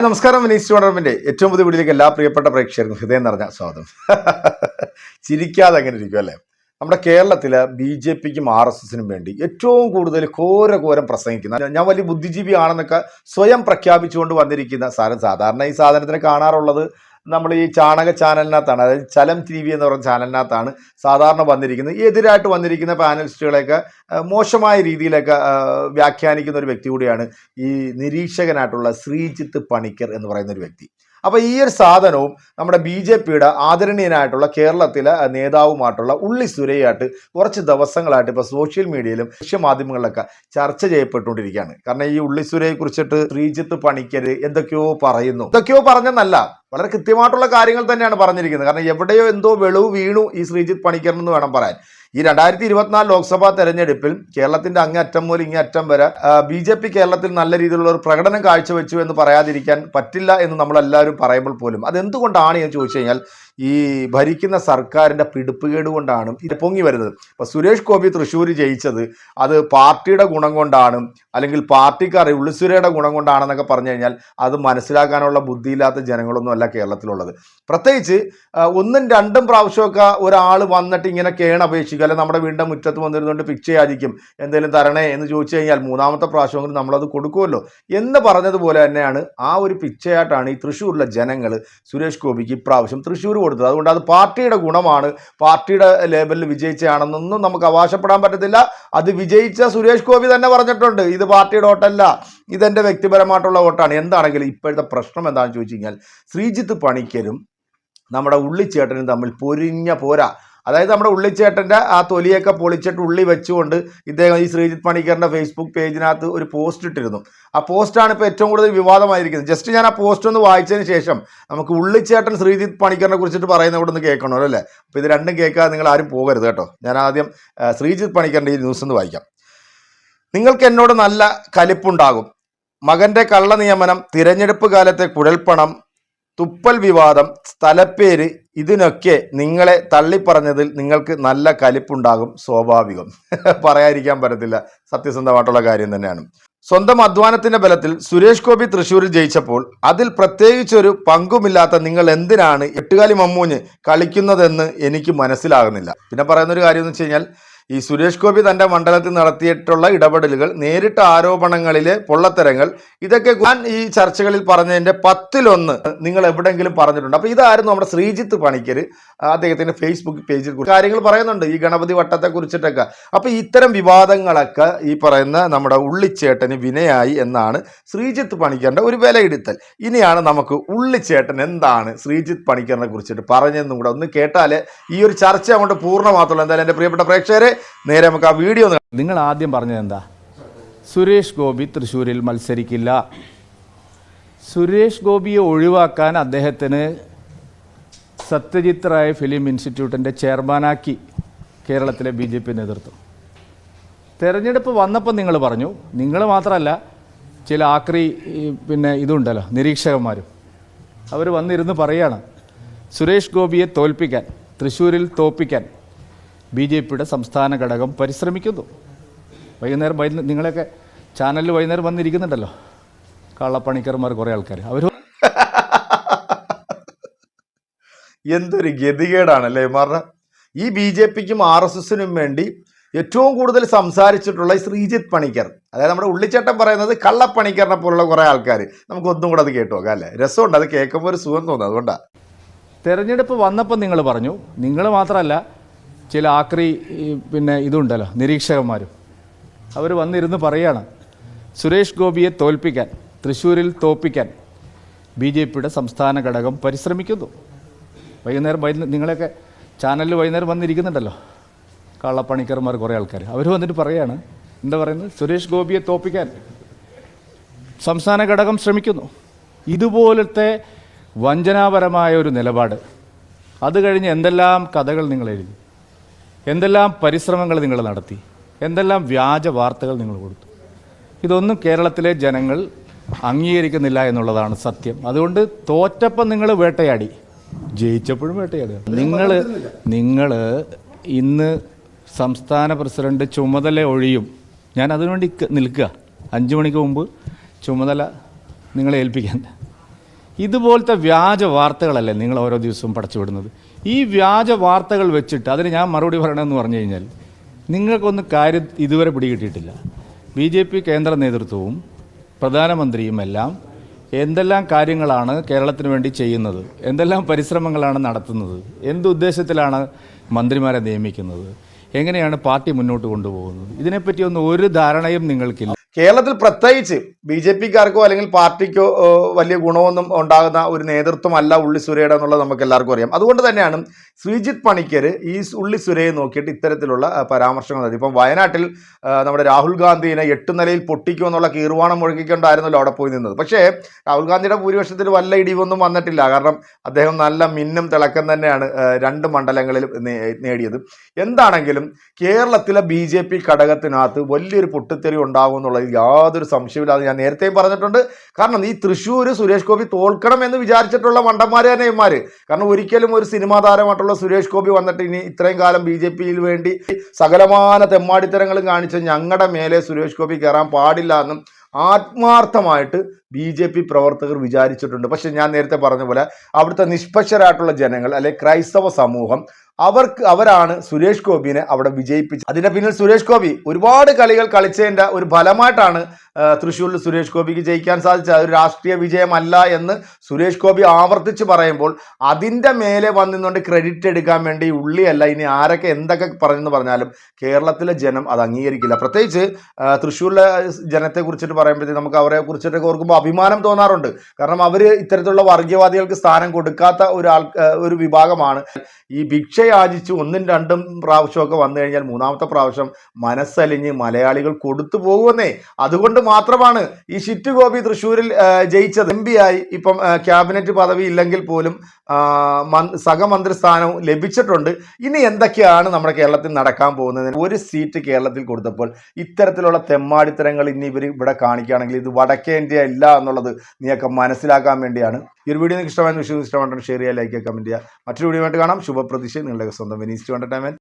നമസ്കാരം വിനീസ് ചോണർമിന്റെ ഏറ്റവും പുതിയ വീഡിയോയിലേക്ക് എല്ലാ പ്രിയപ്പെട്ട പ്രേക്ഷകർക്കും ഹൃദയം നിറഞ്ഞ സ്വാഗതം. ചിരിക്കാതെ അങ്ങനെ ഇരിക്കും അല്ലേ? നമ്മുടെ കേരളത്തിൽ ബി ജെ പിക്കും ആർ എസ് എസിനും വേണ്ടി ഏറ്റവും കൂടുതൽ ഘോര ഘോരം പ്രസംഗിക്കുന്ന ഞാൻ വലിയ ബുദ്ധിജീവി ആണെന്നൊക്കെ സ്വയം പ്രഖ്യാപിച്ചുകൊണ്ട് വന്നിരിക്കുന്ന സാധനം സാധാരണ ഈ സാധനത്തിന് കാണാറുള്ളത് നമ്മൾ ഈ ചാണക ചാനലിനകത്താണ് അതായത് ചലം ടി വി എന്ന് പറയുന്ന ചാനലിനകത്താണ് സാധാരണ വന്നിരിക്കുന്നത്. എതിരായിട്ട് വന്നിരിക്കുന്ന പാനലിസ്റ്റുകളെയൊക്കെ മോശമായ രീതിയിലൊക്കെ വ്യാഖ്യാനിക്കുന്ന ഒരു വ്യക്തി കൂടിയാണ് ഈ നിരീക്ഷകനായിട്ടുള്ള ശ്രീജിത്ത് പണിക്കർ എന്ന് പറയുന്ന ഒരു വ്യക്തി. അപ്പോൾ ഈ ഒരു സാധനവും നമ്മുടെ ബി ജെ പിയുടെ ആദരണീയനായിട്ടുള്ള കേരളത്തിലെ നേതാവുമായിട്ടുള്ള ഉള്ളി സുരയായിട്ട് കുറച്ച് ദിവസങ്ങളായിട്ട് ഇപ്പോൾ സോഷ്യൽ മീഡിയയിലും ദൃശ്യമാധ്യമങ്ങളിലൊക്കെ ചർച്ച ചെയ്യപ്പെട്ടുകൊണ്ടിരിക്കുകയാണ്. കാരണം ഈ ഉള്ളി സുരയെ കുറിച്ചിട്ട് ശ്രീജിത്ത് പണിക്കർ എന്തൊക്കെയോ പറയുന്നു. എന്തൊക്കെയോ പറഞ്ഞെന്നല്ല വളരെ കൃത്യമായിട്ടുള്ള കാര്യങ്ങൾ തന്നെയാണ് പറഞ്ഞിരിക്കുന്നത്. കാരണം എവിടെയോ എന്തോ വെളിവ് വീണു ഈ ശ്രീജിത്ത് പണിക്കറിനെന്ന് വേണം പറയാൻ. ഈ രണ്ടായിരത്തി ഇരുപത്തിനാല് ലോക്സഭാ തെരഞ്ഞെടുപ്പിൽ കേരളത്തിന്റെ അങ്ങേ അറ്റം മുതൽ ഇങ്ങേ അറ്റം വരെ ബി ജെ പി കേരളത്തിൽ നല്ല രീതിയിലുള്ള ഒരു പ്രകടനം കാഴ്ചവെച്ചു എന്ന് പറയാതിരിക്കാൻ പറ്റില്ല എന്ന് നമ്മളെല്ലാവരും പറയുമ്പോൾ പോലും. അതെന്തുകൊണ്ടാണ് എന്ന് ചോദിച്ചു കഴിഞ്ഞാൽ ഈ ഭരിക്കുന്ന സർക്കാരിന്റെ പിടിപ്പുകേട് കൊണ്ടാണ് ഇത് പൊങ്ങി വരുന്നത്. ഇപ്പോൾ സുരേഷ് ഗോപി തൃശ്ശൂർ ജയിച്ചത് അത് പാർട്ടിയുടെ ഗുണം കൊണ്ടാണ് അല്ലെങ്കിൽ പാർട്ടിക്കാർ ഉള്ളിസുരയുടെ ഗുണം കൊണ്ടാണെന്നൊക്കെ പറഞ്ഞു കഴിഞ്ഞാൽ അത് മനസ്സിലാക്കാനുള്ള ബുദ്ധിയില്ലാത്ത ജനങ്ങളൊന്നും അല്ല കേരളത്തിലുള്ളത്. പ്രത്യേകിച്ച് ഒന്നും രണ്ടും പ്രാവശ്യമൊക്കെ ഒരാൾ വന്നിട്ട് ഇങ്ങനെ അല്ലെങ്കിൽ നമ്മുടെ വീടിന്റെ മുറ്റത്ത് വന്നിരുന്നുകൊണ്ട് പിക്ച യാചിക്കും എന്തെങ്കിലും തരണേ എന്ന് ചോദിച്ചു കഴിഞ്ഞാൽ മൂന്നാമത്തെ പ്രാവശ്യമെങ്കിലും നമ്മളത് കൊടുക്കുമല്ലോ. എന്ന് പറഞ്ഞതുപോലെ തന്നെയാണ് ആ ഒരു പിച്ചയായിട്ടാണ് ഈ തൃശ്ശൂരിലെ ജനങ്ങൾ സുരേഷ് ഗോപിക്ക് ഇപ്രാവശ്യം തൃശ്ശൂർ കൊടുത്തത്. അതുകൊണ്ട് അത് പാർട്ടിയുടെ ഗുണമാണ്. പാർട്ടിയുടെ ലേബലിൽ വിജയിച്ചതാണെന്നൊന്നും നമുക്ക് അവകാശപ്പെടാൻ പറ്റത്തില്ല. അത് വിജയിച്ച സുരേഷ് ഗോപി തന്നെ പറഞ്ഞിട്ടുണ്ട്. ഇത് പാർട്ടിയുടെ വോട്ടല്ല. ഇതെന്റെ വ്യക്തിപരമായിട്ടുള്ള വോട്ടാണ്. എന്താണെങ്കിലും ഇപ്പോഴത്തെ പ്രശ്നം എന്താണെന്ന് ചോദിച്ചു കഴിഞ്ഞാൽ ശ്രീജിത്ത് പണിക്കരും നമ്മുടെ ഉള്ളിച്ചേട്ടനും തമ്മിൽ പൊരിഞ്ഞ പോരാ. അതായത് നമ്മുടെ ഉള്ളിച്ചേട്ടന്റെ ആ തൊലിയൊക്കെ പൊളിച്ചിട്ട് ഉള്ളി വെച്ചുകൊണ്ട് ഇദ്ദേഹം ഈ ശ്രീജിത്ത് പണിക്കറിന്റെ ഫേസ്ബുക്ക് പേജിനകത്ത് ഒരു പോസ്റ്റ് ഇട്ടിരുന്നു. ആ പോസ്റ്റാണ് ഇപ്പോൾ ഏറ്റവും കൂടുതൽ വിവാദമായിരിക്കുന്നത്. ജസ്റ്റ് ഞാൻ ആ പോസ്റ്റ് ഒന്ന് വായിച്ചതിന് ശേഷം നമുക്ക് ഉള്ളിച്ചേട്ടൻ ശ്രീജിത്ത് പണിക്കറിനെ കുറിച്ചിട്ട് പറയുന്ന ഇവിടെ നിന്ന് കേൾക്കണമല്ലോ അല്ലേ? അപ്പോൾ ഇത് രണ്ടും കേൾക്കാതെ നിങ്ങൾ ആരും പോകരുത് കേട്ടോ. ഞാൻ ആദ്യം ശ്രീജിത് ശ്രീജിത്ത് പണിക്കറിന്റെ ഈ ന്യൂസ് ഒന്ന് വായിക്കാം. നിങ്ങൾക്ക് എന്നോട് നല്ല കലിപ്പുണ്ടാകും. മകന്റെ കള്ള നിയമനം തിരഞ്ഞെടുപ്പ് കാലത്തെ കുഴൽപ്പണം തുപ്പൽ വിവാദം സ്ഥലപ്പേര് ഇതിനൊക്കെ നിങ്ങളെ തള്ളിപ്പറഞ്ഞതിൽ നിങ്ങൾക്ക് നല്ല കലിപ്പുണ്ടാകും സ്വാഭാവികം. പറയാതിരിക്കാൻ പറ്റത്തില്ല. സത്യസന്ധമായിട്ടുള്ള കാര്യം തന്നെയാണ്. സ്വന്തം അധ്വാനത്തിന്റെ ബലത്തിൽ സുരേഷ് ഗോപി തൃശ്ശൂരിൽ ജയിച്ചപ്പോൾ അതിൽ പ്രത്യേകിച്ചൊരു പങ്കുമില്ലാത്ത നിങ്ങൾ എന്തിനാണ് എട്ടുകാലി മമ്മൂഞ്ഞ് കളിക്കുന്നതെന്ന് എനിക്ക് മനസ്സിലാകുന്നില്ല. പിന്നെ പറയുന്നൊരു കാര്യം എന്ന് വെച്ച് കഴിഞ്ഞാൽ ഈ സുരേഷ് ഗോപി തന്റെ മണ്ഡലത്തിൽ നടത്തിയിട്ടുള്ള ഇടപെടലുകൾ നേരിട്ട ആരോപണങ്ങളിലെ പൊള്ളത്തരങ്ങൾ ഇതൊക്കെ ഞാൻ ഈ ചർച്ചകളിൽ പറഞ്ഞതിന്റെ പത്തിലൊന്ന് നിങ്ങൾ എവിടെയെങ്കിലും പറഞ്ഞിട്ടുണ്ട്. അപ്പൊ ഇതായിരുന്നു നമ്മുടെ ശ്രീജിത്ത് പണിക്കർ അദ്ദേഹത്തിന്റെ ഫേസ്ബുക്ക് പേജിൽ കാര്യങ്ങൾ പറയുന്നുണ്ട് ഈ ഗണപതി വട്ടത്തെ കുറിച്ചിട്ടൊക്കെ അപ്പൊ ഇത്തരം വിവാദങ്ങളൊക്കെ ഈ പറയുന്ന നമ്മുടെ ഉള്ളിച്ചേട്ടന് വിനയായി എന്നാണ് ശ്രീജിത്ത് പണിക്കറിന്റെ ഒരു വിലയിരുത്തൽ. ഇനിയാണ് നമുക്ക് ഉള്ളിച്ചേട്ടൻ എന്താണ് ശ്രീജിത്ത് പണിക്കറിനെ കുറിച്ചിട്ട് പറഞ്ഞതെന്നും കൂടെ ഒന്ന് കേട്ടാലേ ഈ ഒരു ചർച്ച അങ്ങോട്ട് പൂർണമാകത്തുള്ളൂ എന്തായാലും എന്റെ പ്രിയപ്പെട്ട പ്രേക്ഷകരെ നേരെ നമുക്ക് ആ വീഡിയോ നിങ്ങൾ ആദ്യം പറഞ്ഞത് എന്താ? സുരേഷ് ഗോപി തൃശ്ശൂരിൽ മത്സരിക്കില്ല. സുരേഷ് ഗോപിയെ ഒഴിവാക്കാൻ അദ്ദേഹത്തിന് സത്യജിത് റായ് ഫിലിം ഇൻസ്റ്റിറ്റ്യൂട്ടിന്റെ ചെയർമാനാക്കി കേരളത്തിലെ ബി ജെ പി നേതൃത്വം. തെരഞ്ഞെടുപ്പ് വന്നപ്പോൾ നിങ്ങൾ പറഞ്ഞു. നിങ്ങൾ മാത്രമല്ല ചില ആക്രി പിന്നെ ഇതുണ്ടല്ലോ നിരീക്ഷകന്മാരും. അവർ വന്നിരുന്ന് പറയാണ് സുരേഷ് ഗോപിയെ തോൽപ്പിക്കാൻ തൃശ്ശൂരിൽ തോൽപ്പിക്കാൻ ബി ജെ പിയുടെ സംസ്ഥാന ഘടകം പരിശ്രമിക്കുന്നു. വൈകുന്നേരം വൈകുന്നേരം നിങ്ങളൊക്കെ ചാനലിൽ വൈകുന്നേരം വന്നിരിക്കുന്നുണ്ടല്ലോ. കള്ളപ്പണിക്കർമാർ കുറേ ആൾക്കാർ അവർ എന്തൊരു ഗതികേടാണല്ലേ മാറ ഈ ബി ജെ പിക്കും ആർ എസ് എസിനും വേണ്ടി ഏറ്റവും കൂടുതൽ സംസാരിച്ചിട്ടുള്ള ഈ ശ്രീജിത്ത് പണിക്കർ. അതായത് നമ്മുടെ ഉള്ളിച്ചേട്ടൻ പറയുന്നത് കള്ളപ്പണിക്കറിനെ പോലുള്ള കുറേ ആൾക്കാർ നമുക്ക് ഒന്നും കൂടെ അത് കേട്ടു നോക്കാം അല്ലേ? രസമുണ്ട്. അത് കേൾക്കുമ്പോൾ ഒരു സുഖം തോന്നുന്നു അതുകൊണ്ടാണ് തെരഞ്ഞെടുപ്പ് വന്നപ്പോൾ നിങ്ങൾ പറഞ്ഞു. നിങ്ങൾ മാത്രമല്ല ചില ആക്രി പിന്നെ ഇതുണ്ടല്ലോ നിരീക്ഷകന്മാരും. അവർ വന്നിരുന്ന് പറയാണ് സുരേഷ് ഗോപിയെ തോൽപ്പിക്കാൻ തൃശ്ശൂരിൽ തോൽപ്പിക്കാൻ ബി ജെ പിയുടെ സംസ്ഥാന ഘടകം പരിശ്രമിക്കുന്നു. വൈകുന്നേരം വൈകുന്നേരം നിങ്ങളൊക്കെ ചാനലിൽ വൈകുന്നേരം വന്നിരിക്കുന്നുണ്ടല്ലോ കള്ളപ്പണിക്കർമാർ കുറേ ആൾക്കാർ അവർ വന്നിട്ട് പറയാണ് എന്താ പറയുന്നത്? സുരേഷ് ഗോപിയെ തോൽപ്പിക്കാൻ സംസ്ഥാന ഘടകം ശ്രമിക്കുന്നു. ഇതുപോലത്തെ വഞ്ചനാപരമായ ഒരു നിലപാട്. അത് കഴിഞ്ഞ് എന്തെല്ലാം കഥകൾ നിങ്ങൾ എഴുതി? എന്തെല്ലാം പരിശ്രമങ്ങൾ നിങ്ങൾ നടത്തി? എന്തെല്ലാം വ്യാജ വാർത്തകൾ നിങ്ങൾ കൊടുത്തു? ഇതൊന്നും കേരളത്തിലെ ജനങ്ങൾ അംഗീകരിക്കുന്നില്ല എന്നുള്ളതാണ് സത്യം. അതുകൊണ്ട് തോറ്റപ്പം നിങ്ങൾ വേട്ടയാടി. ജയിച്ചപ്പോഴും വേട്ടയാടി നിങ്ങൾ നിങ്ങൾ ഇന്ന് സംസ്ഥാന പ്രസിഡന്റ് ചുമതല ഒഴിയും. ഞാൻ അതിനുവേണ്ടി നിൽക്കുക. അഞ്ച് മണിക്ക് മുമ്പ് ചുമതല നിങ്ങളെ ഏൽപ്പിക്കാൻ. ഇതുപോലത്തെ വ്യാജ വാർത്തകളല്ലേ നിങ്ങൾ ഓരോ ദിവസവും പടച്ചുവിടുന്നത് ഈ വ്യാജ വാർത്തകൾ വെച്ചിട്ട് അതിന് ഞാൻ മറുപടി പറയണമെന്ന് പറഞ്ഞു കഴിഞ്ഞാൽ നിങ്ങൾക്കൊന്നും കാര്യം ഇതുവരെ പിടികിട്ടിയിട്ടില്ല. ബി ജെ പി കേന്ദ്ര നേതൃത്വവും പ്രധാനമന്ത്രിയും എല്ലാം എന്തെല്ലാം കാര്യങ്ങളാണ് കേരളത്തിന് വേണ്ടി ചെയ്യുന്നത്? എന്തെല്ലാം പരിശ്രമങ്ങളാണ് നടത്തുന്നത്? എന്തുദ്ദേശത്തിലാണ് മന്ത്രിമാരെ നിയമിക്കുന്നത്? എങ്ങനെയാണ് പാർട്ടി മുന്നോട്ട് കൊണ്ടുപോകുന്നത്? ഇതിനെപ്പറ്റിയൊന്നും ഒരു ധാരണയും നിങ്ങൾക്കില്ല. കേരളത്തിൽ പ്രത്യേകിച്ച് ബി ജെ പിക്കാർക്കോ അല്ലെങ്കിൽ പാർട്ടിക്കോ വലിയ ഗുണമൊന്നും ഉണ്ടാകുന്ന ഒരു നേതൃത്വമല്ല ഉള്ളി സുരയുടെ എന്നുള്ളത് നമുക്ക് എല്ലാവർക്കും അറിയാം. അതുകൊണ്ട് തന്നെയാണ് ശ്രീജിത്ത് പണിക്കർ ഈ ഉള്ളി സുരയെ നോക്കിയിട്ട് ഇത്തരത്തിലുള്ള പരാമർശങ്ങൾ നടത്തി. ഇപ്പം വയനാട്ടിൽ നമ്മുടെ രാഹുൽ ഗാന്ധിനെ എട്ട് നിലയിൽ പൊട്ടിക്കുമെന്നുള്ള കീർവാണം മുഴക്കിക്കൊണ്ടായിരുന്നല്ലോ അവിടെ പോയി നിന്നത്. പക്ഷേ രാഹുൽ ഗാന്ധിയുടെ ഭൂരിപക്ഷത്തിൽ വല്ല ഇടിവൊന്നും വന്നിട്ടില്ല. കാരണം അദ്ദേഹം നല്ല മിന്നും തിളക്കം തന്നെയാണ് രണ്ട് മണ്ഡലങ്ങളിൽ നേടിയത്. എന്താണെങ്കിലും കേരളത്തിലെ ബി ഘടകത്തിനകത്ത് വലിയൊരു പൊട്ടിത്തെറി ഉണ്ടാകും എന്നുള്ളതിൽ യാതൊരു സംശയമില്ലാതെ ഞാൻ നേരത്തെയും പറഞ്ഞിട്ടുണ്ട്. കാരണം ഈ തൃശ്ശൂർ സുരേഷ് ഗോപി തോൽക്കണം എന്ന് വിചാരിച്ചിട്ടുള്ള മണ്ടന്മാർ തന്നെ ഇമാർ കാരണം ഒരിക്കലും ഒരു സിനിമാ താരമായിട്ടുള്ള സുരേഷ് ഗോപി വന്നിട്ട് ഇനി ഇത്രയും കാലം ബി ജെ പിയിൽ വേണ്ടി സകലമാന തെമ്മാടിത്തരങ്ങളും കാണിച്ച് ഞങ്ങളുടെ മേലെ സുരേഷ് ഗോപി കയറാൻ പാടില്ല എന്നും ആത്മാർത്ഥമായിട്ട് ബി ജെ പി പ്രവർത്തകർ വിചാരിച്ചിട്ടുണ്ട്. പക്ഷെ ഞാൻ നേരത്തെ പറഞ്ഞ പോലെ അവിടുത്തെ നിഷ്പക്ഷരായിട്ടുള്ള ജനങ്ങൾ അല്ലെ ക്രൈസ്തവ സമൂഹം അവർക്ക് അവരാണ് സുരേഷ് ഗോപിനെ അവിടെ വിജയിപ്പിച്ചത്. അതിന്റെ പിന്നിൽ സുരേഷ് ഗോപി ഒരുപാട് കളികൾ കളിച്ചതിന്റെ ഒരു ഫലമായിട്ടാണ് തൃശ്ശൂരിൽ സുരേഷ് ഗോപിക്ക് ജയിക്കാൻ സാധിച്ചത്. അതൊരു രാഷ്ട്രീയ വിജയമല്ല എന്ന് സുരേഷ് ഗോപി ആവർത്തിച്ച് പറയുമ്പോൾ അതിന്റെ മേലെ വന്നിന്നുകൊണ്ട് ക്രെഡിറ്റ് എടുക്കാൻ വേണ്ടി ഉള്ളിയല്ല ഇനി ആരൊക്കെ എന്തൊക്കെ പറഞ്ഞെന്ന് പറഞ്ഞാലും കേരളത്തിലെ ജനം അത് അംഗീകരിക്കില്ല. പ്രത്യേകിച്ച് തൃശ്ശൂരിലെ ജനത്തെ കുറിച്ചിട്ട് പറയുമ്പോഴത്തേക്ക് നമുക്ക് അവരെ കുറിച്ചിട്ടൊക്കെ ഓർക്കുമ്പോൾ അഭിമാനം തോന്നാറുണ്ട്. കാരണം അവർ ഇത്തരത്തിലുള്ള വർഗീയവാദികൾക്ക് സ്ഥാനം കൊടുക്കാത്ത ഒരു ഒരു വിഭാഗമാണ്. ഈ ഭിക്ഷ യാചിച്ച്. ഒന്നും രണ്ടും പ്രാവശ്യമൊക്കെ വന്നു കഴിഞ്ഞാൽ മൂന്നാമത്തെ പ്രാവശ്യം മനസ്സലിഞ്ഞ് മലയാളികൾ കൊടുത്തു പോകുമെന്നേ. അതുകൊണ്ട് മാത്രമാണ് ഈ ഷിറ്റ് ഗോപി തൃശ്ശൂരിൽ ജയിച്ചത്. എം ആയി ഇപ്പം ക്യാബിനറ്റ് പദവി ഇല്ലെങ്കിൽ പോലും സഹമന്ത്രി സ്ഥാനവും ലഭിച്ചിട്ടുണ്ട്. ഇനി എന്തൊക്കെയാണ് നമ്മുടെ കേരളത്തിൽ നടക്കാൻ പോകുന്നത്? ഒരു സീറ്റ് കേരളത്തിൽ കൊടുത്തപ്പോൾ ഇത്തരത്തിലുള്ള തെമ്മാടിത്തരങ്ങൾ ഇനി ഇവർ ഇവിടെ കാണിക്കുകയാണെങ്കിൽ ഇത് വടക്കേ ഇന്ത്യ ഇല്ല എന്നുള്ളത് നീയൊക്കെ മനസ്സിലാക്കാൻ വേണ്ടിയാണ്. ഈ ഒരു വീഡിയോ നിങ്ങൾക്ക് ഇഷ്ടമായെന്ന് വിഷയം ഇഷ്ടമായിട്ട് ഷെയർ ചെയ്യുക ലൈക്ക് ചെയ്യുക കമന്റ് ചെയ്യുക. മറ്റൊരു വീഡിയോ ആയിട്ട് കാണാം. ശുഭപ്രതീക്ഷ. നിങ്ങളുടെ സ്വന്തം വിനീസ് ടു എന്റർടൈൻമെന്റ്